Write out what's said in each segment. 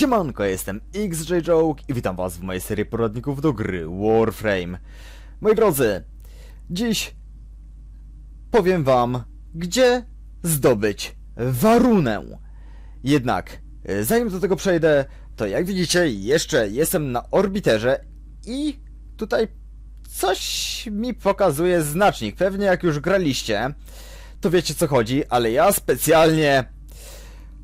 Siemanko, jestem XJ Joke i witam was w mojej serii poradników do gry Warframe. Moi drodzy, dziś powiem wam, gdzie zdobyć warunę. Jednak, e, zanim do tego przejdę, to jak widzicie, jeszcze jestem na orbiterze i tutaj coś mi pokazuje znacznik. Pewnie jak już graliście, to wiecie co chodzi, ale ja specjalnie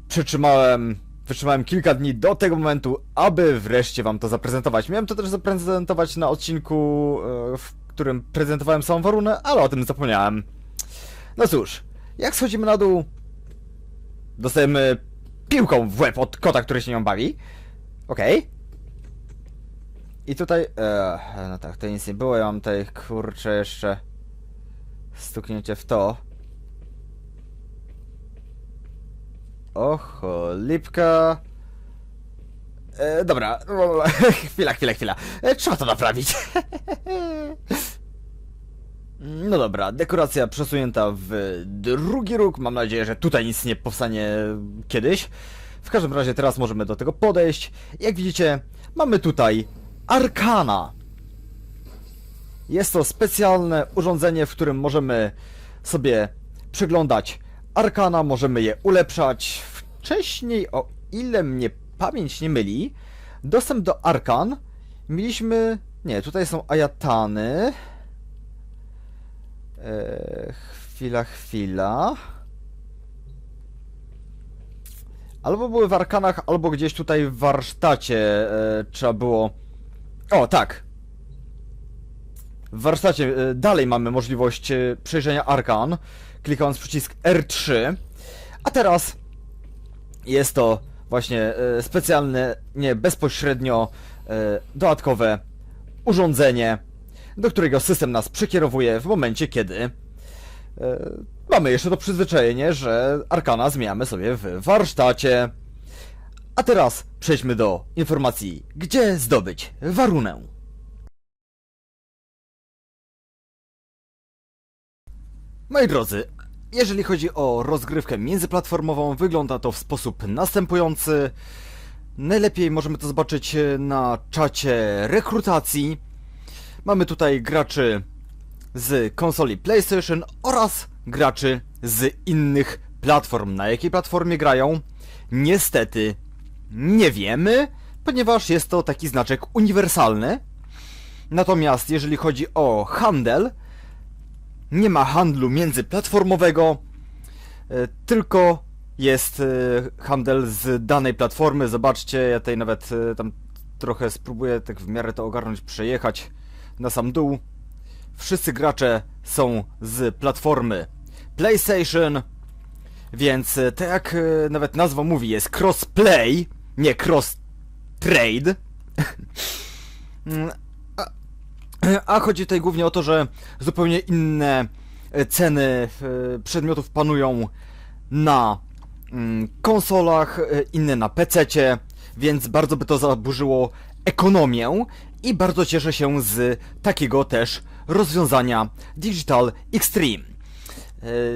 przytrzymałem, wytrzymałem kilka dni do tego momentu, aby wreszcie wam to zaprezentować. Miałem to też zaprezentować na odcinku, e, w którym prezentowałem samą warunę, ale o tym zapomniałem. No cóż, jak schodzimy na dół, dostajemy piłką w łeb od kota, który się nią bawi. Okej. I tutaj, e, no tak, to nic nie było, ja mam tutaj, kurczę, jeszcze stuknięcie w to. Oho, lipka. E, dobra, chwila, chwila, chwila. E, trzeba to naprawić. No dobra, dekoracja przesunięta w drugi róg. Mam nadzieję, że tutaj nic nie powstanie kiedyś. W każdym razie teraz możemy do tego podejść. Jak widzicie, mamy tutaj Arkana. Jest to specjalne urządzenie, w którym możemy sobie przeglądać Arkana, możemy je ulepszać. Wcześniej, o ile mnie pamięć nie myli, dostęp do Arkan mieliśmy... Nie, tutaj są Ajatany. Eee, chwila, chwila. Albo były w Arkanach, albo gdzieś tutaj w warsztacie e, trzeba było... O, tak. W warsztacie e, dalej mamy możliwość e, przejrzenia Arkan, klikając przycisk R3. A teraz jest to właśnie e, specjalne, nie bezpośrednio e, dodatkowe urządzenie, do którego system nas przekierowuje w momencie, kiedy e, mamy jeszcze to przyzwyczajenie, że arkana zmieniamy sobie w warsztacie. A teraz przejdźmy do informacji, gdzie zdobyć warunę. Moi drodzy, jeżeli chodzi o rozgrywkę międzyplatformową, wygląda to w sposób następujący. Najlepiej możemy to zobaczyć e, na czacie rekrutacji. Mamy tutaj graczy z konsoli PlayStation oraz graczy z innych platform. Na jakiej platformie grają? Niestety nie wiemy, ponieważ jest to taki znaczek uniwersalny. Natomiast jeżeli chodzi o handel, nie ma handlu międzyplatformowego, e, tylko jest e, handel z danej platformy. Zobaczcie, ja tutaj nawet e, tam trochę spróbuję tak w miarę to ogarnąć, przejechać na sam dół. Wszyscy gracze są z platformy PlayStation, więc tak jak nawet nazwa mówi, jest crossplay, nie cross trade. A, chodzi tutaj głównie o to, że zupełnie inne e, ceny e, przedmiotów panują na mm, konsolach, e, inne na PC-cie, więc bardzo by to zaburzyło ekonomię i bardzo cieszę się z takiego też rozwiązania Digital Extreme.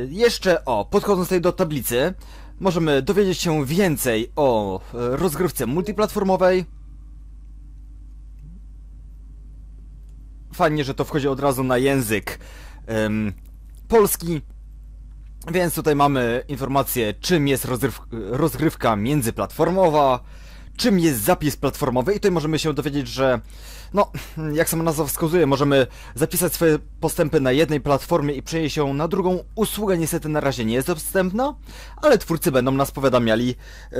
Jeszcze o, podchodząc tutaj do tablicy, możemy dowiedzieć się więcej o rozgrywce multiplatformowej. Fajnie, że to wchodzi od razu na język em, polski. Więc tutaj mamy informację, czym jest rozgryw rozgrywka międzyplatformowa, czym jest zapis platformowy i tutaj możemy się dowiedzieć, że no, jak sama nazwa wskazuje, możemy zapisać swoje postępy na jednej platformie i przenieść ją na drugą. Usługa niestety na razie nie jest dostępna, ale twórcy będą nas powiadamiali e,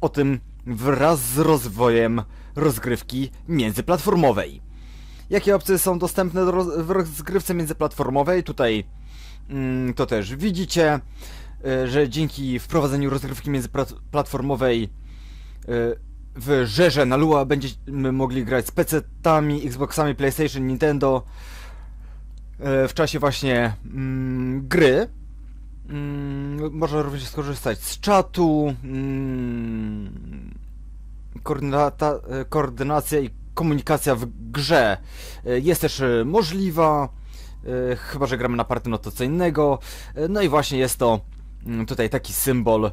o tym wraz z rozwojem rozgrywki międzyplatformowej. Jakie opcje są dostępne w rozgrywce międzyplatformowej? Tutaj mm, to też widzicie, e, że dzięki wprowadzeniu rozgrywki międzyplatformowej e, w Żerze na Lua będziemy mogli grać z PC-tami, Xboxami, PlayStation, Nintendo e, w czasie właśnie mm, gry. Mm, można również skorzystać z czatu, koordynata, koordynacja i komunikacja w grze e, jest też e, możliwa, e, chyba że gramy na party, no to co innego. No i właśnie jest to mm, tutaj taki symbol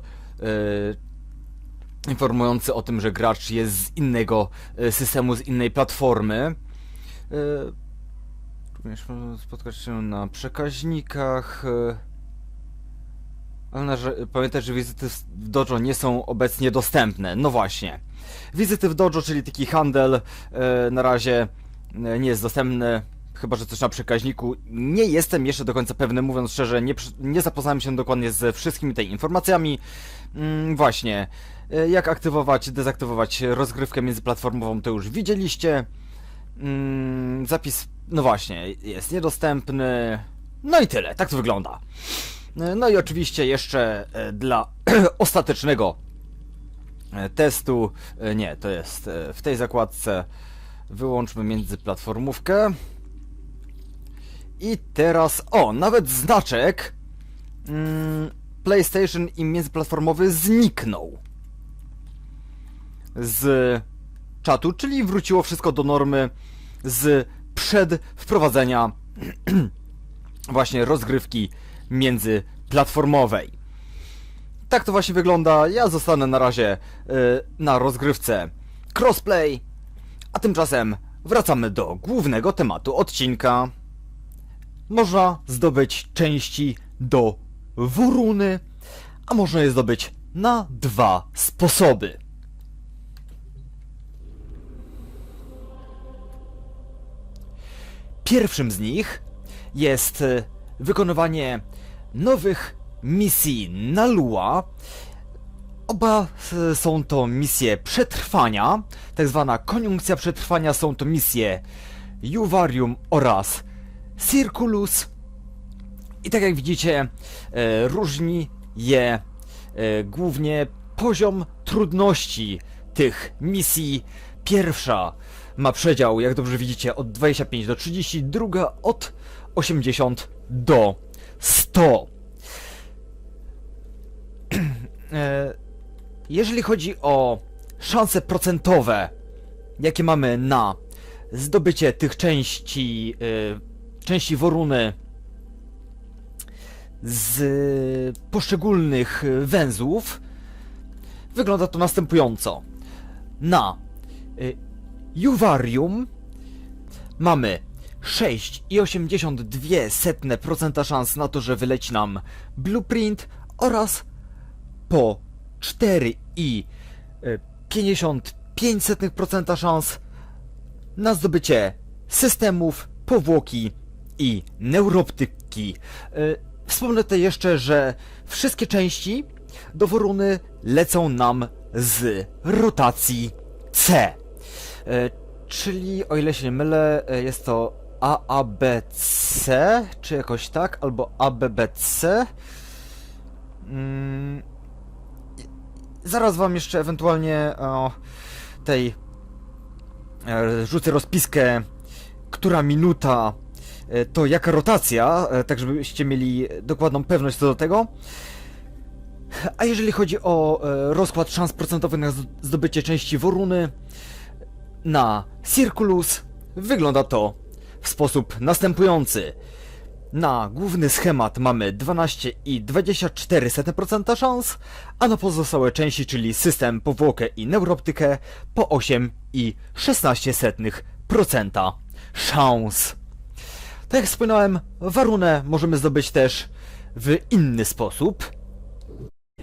informujący o tym, że gracz jest z innego systemu, z innej platformy. Również można spotkać się na przekaźnikach. Ale pamiętaj, że wizyty w dojo nie są obecnie dostępne. No właśnie. Wizyty w dojo, czyli taki handel, e, na razie e, nie jest dostępny. Chyba, że coś na przekaźniku. Nie jestem jeszcze do końca pewny, mówiąc szczerze, nie, nie zapoznałem się dokładnie ze wszystkimi tymi informacjami. Mm, właśnie. E, Jak aktywować, dezaktywować rozgrywkę międzyplatformową, to już widzieliście. Mm, zapis, no właśnie, jest niedostępny. No i tyle, tak to wygląda. No i oczywiście jeszcze dla ostatecznego testu, e, nie, to jest e, w tej zakładce, wyłączmy międzyplatformówkę. I teraz, o, nawet znaczek mm, PlayStation i międzyplatformowy zniknął z czatu, czyli wróciło wszystko do normy z przed wprowadzenia właśnie rozgrywki międzyplatformowej. Tak to właśnie wygląda. Ja zostanę na razie y, na rozgrywce crossplay, a tymczasem wracamy do głównego tematu odcinka. Można zdobyć części do Woruny, a można je zdobyć na dwa sposoby. Pierwszym z nich jest e, wykonywanie nowych misji na Lua. Oba e, są to misje przetrwania, tak zwana koniunkcja przetrwania, są to misje Juvarium oraz Circulus. I tak jak widzicie, e, różni je e, głównie poziom trudności tych misji. Pierwsza ma przedział, jak dobrze widzicie, od 25 do 30, druga od 80 do 100. E, Jeżeli chodzi o szanse procentowe, jakie mamy na zdobycie tych części, e, części Woruny z poszczególnych węzłów, wygląda to następująco. Na y, Juvarium mamy 6,82% szans na to, że wyleci nam blueprint oraz po 4,55% szans na zdobycie systemów, powłoki i neuroptyki. Y, Wspomnę tutaj jeszcze, że wszystkie części do Woruny lecą nam z rotacji C. E, Czyli, o ile się nie mylę, e, jest to AABC, czy jakoś tak, albo ABBC. Mm, i- Zaraz wam jeszcze ewentualnie o tej e, rzucę rozpiskę, która minuta e, to jaka rotacja, e, tak żebyście mieli dokładną pewność co do tego. A jeżeli chodzi o rozkład szans procentowych na zdobycie części Woruny na Circulus, wygląda to w sposób następujący. Na główny schemat mamy 12,24% szans, a na pozostałe części, czyli system, powłokę i neuroptykę, po 8,16% szans. Tak jak wspominałem, warunę możemy zdobyć też w inny sposób.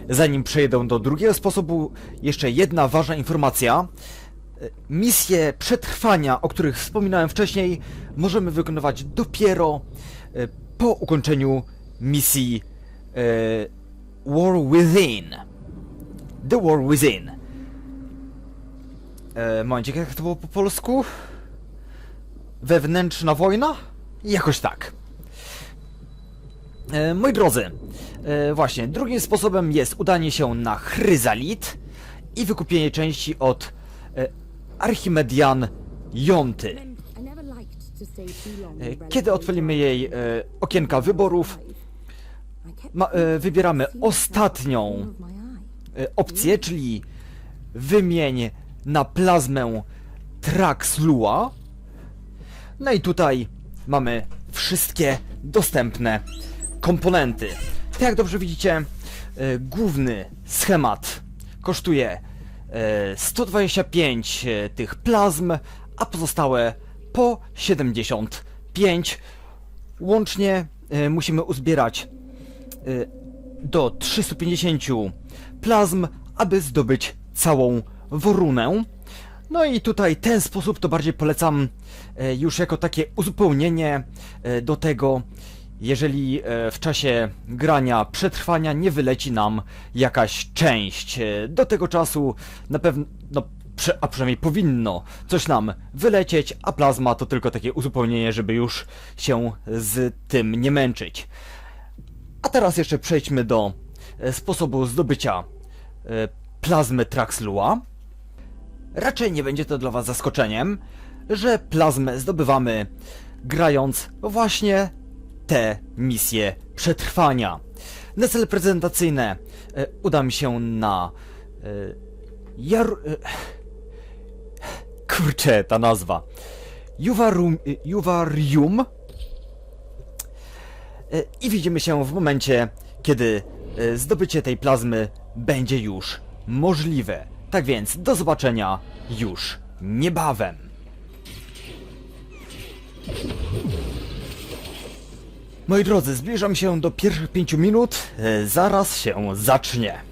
Zanim przejdę do drugiego sposobu, jeszcze jedna ważna informacja. Misje przetrwania, o których wspominałem wcześniej, możemy wykonywać dopiero po ukończeniu misji e, War Within. The War Within. E, momencik, jak to było po polsku? Wewnętrzna wojna? Jakoś tak. E, moi drodzy, e, właśnie, drugim sposobem jest udanie się na Chryzalit i wykupienie części od e, Archimedian Jonty. E, Kiedy otworzymy jej e, okienka wyborów, ma, e, wybieramy ostatnią e, opcję, czyli wymień na plazmę Traxlua. No i tutaj mamy wszystkie dostępne komponenty. Tak jak dobrze widzicie, e, główny schemat kosztuje e, 125 e, tych plazm, a pozostałe po 75. Łącznie e, musimy uzbierać e, do 350 plazm, aby zdobyć całą worunę. No i tutaj ten sposób to bardziej polecam e, już jako takie uzupełnienie do tego, jeżeli w czasie grania przetrwania nie wyleci nam jakaś część. Do tego czasu na pewno, no, prze, a przynajmniej powinno coś nam wylecieć, a plazma to tylko takie uzupełnienie, żeby już się z tym nie męczyć. A teraz jeszcze przejdźmy do e, sposobu zdobycia e, plazmy Traxlua. Raczej nie będzie to dla Was zaskoczeniem, że plazmę zdobywamy grając właśnie te misje przetrwania. Na cele prezentacyjne e, uda mi się na Jar... Kurczę, ta nazwa. Juvarum, e, Juvarium E, i widzimy się w momencie, kiedy e, zdobycie tej plazmy będzie już możliwe. Tak więc do zobaczenia już niebawem. Moi drodzy, zbliżam się do pierwszych pięciu minut. E, Zaraz się zacznie.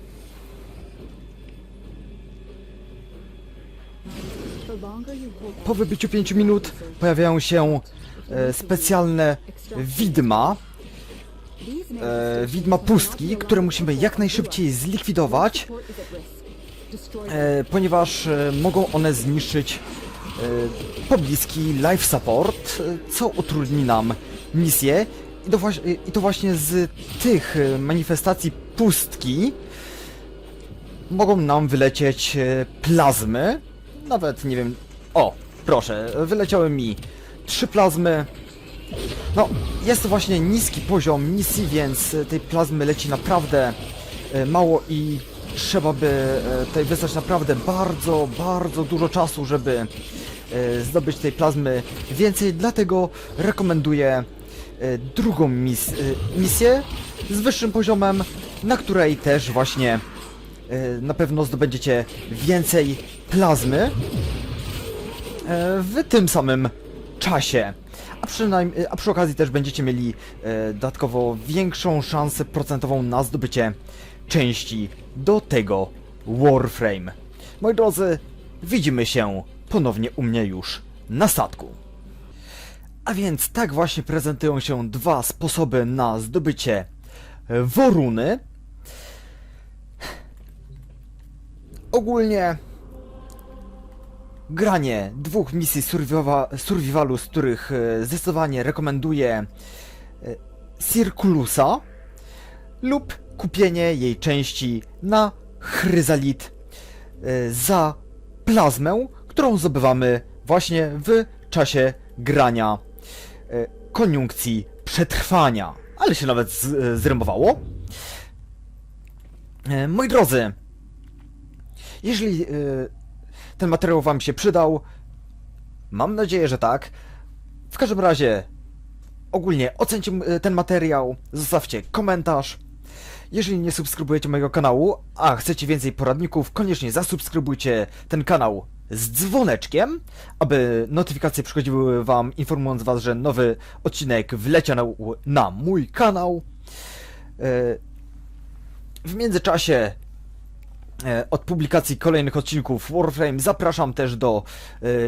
Po wybyciu 5 minut pojawiają się e, specjalne widma, e, widma pustki, które musimy jak najszybciej zlikwidować, e, ponieważ e, mogą one zniszczyć e, pobliski life support, e, co utrudni nam misję. I to, właśnie, I to właśnie z tych e, manifestacji pustki mogą nam wylecieć e, plazmy. Nawet nie wiem. O, proszę, wyleciały mi trzy plazmy. No, jest to właśnie niski poziom misji, więc e, tej plazmy leci naprawdę e, mało i trzeba by e, tutaj wysłać naprawdę bardzo, bardzo dużo czasu, żeby zdobyć tej plazmy więcej, dlatego rekomenduję drugą mis misję z wyższym poziomem, na której też właśnie na pewno zdobędziecie więcej plazmy w tym samym czasie. A, przynajmniej, a przy okazji też będziecie mieli e, dodatkowo większą szansę procentową na zdobycie części do tego Warframe. Moi drodzy, widzimy się ponownie u mnie już na statku. A więc tak właśnie prezentują się dwa sposoby na zdobycie Woruny. Ogólnie granie dwóch misji surviva- survivalu, z których e, zdecydowanie rekomenduję e, Circulusa lub kupienie jej części na chryzalit e, za plazmę, którą zdobywamy właśnie w czasie grania koniunkcji przetrwania. Ale się nawet zrymowało. Moi drodzy, jeżeli ten materiał Wam się przydał, mam nadzieję, że tak. W każdym razie, ogólnie ocencie ten materiał, zostawcie komentarz. Jeżeli nie subskrybujecie mojego kanału, a chcecie więcej poradników, koniecznie zasubskrybujcie ten kanał z dzwoneczkiem, aby notyfikacje przychodziły Wam, informując Was, że nowy odcinek wlecia na, na mój kanał. E, W międzyczasie od publikacji kolejnych odcinków Warframe zapraszam też do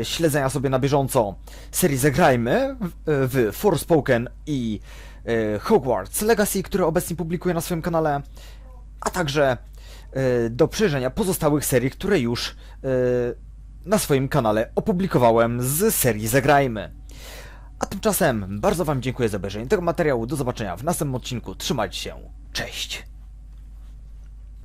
e, śledzenia sobie na bieżąco serii Zagrajmy w, w Forspoken i e, Hogwarts Legacy, które obecnie publikuję na swoim kanale, a także e, do przejrzenia pozostałych serii, które już e, na swoim kanale opublikowałem z serii Zagrajmy. A tymczasem bardzo Wam dziękuję za obejrzenie tego materiału. Do zobaczenia w następnym odcinku. Trzymajcie się. Cześć!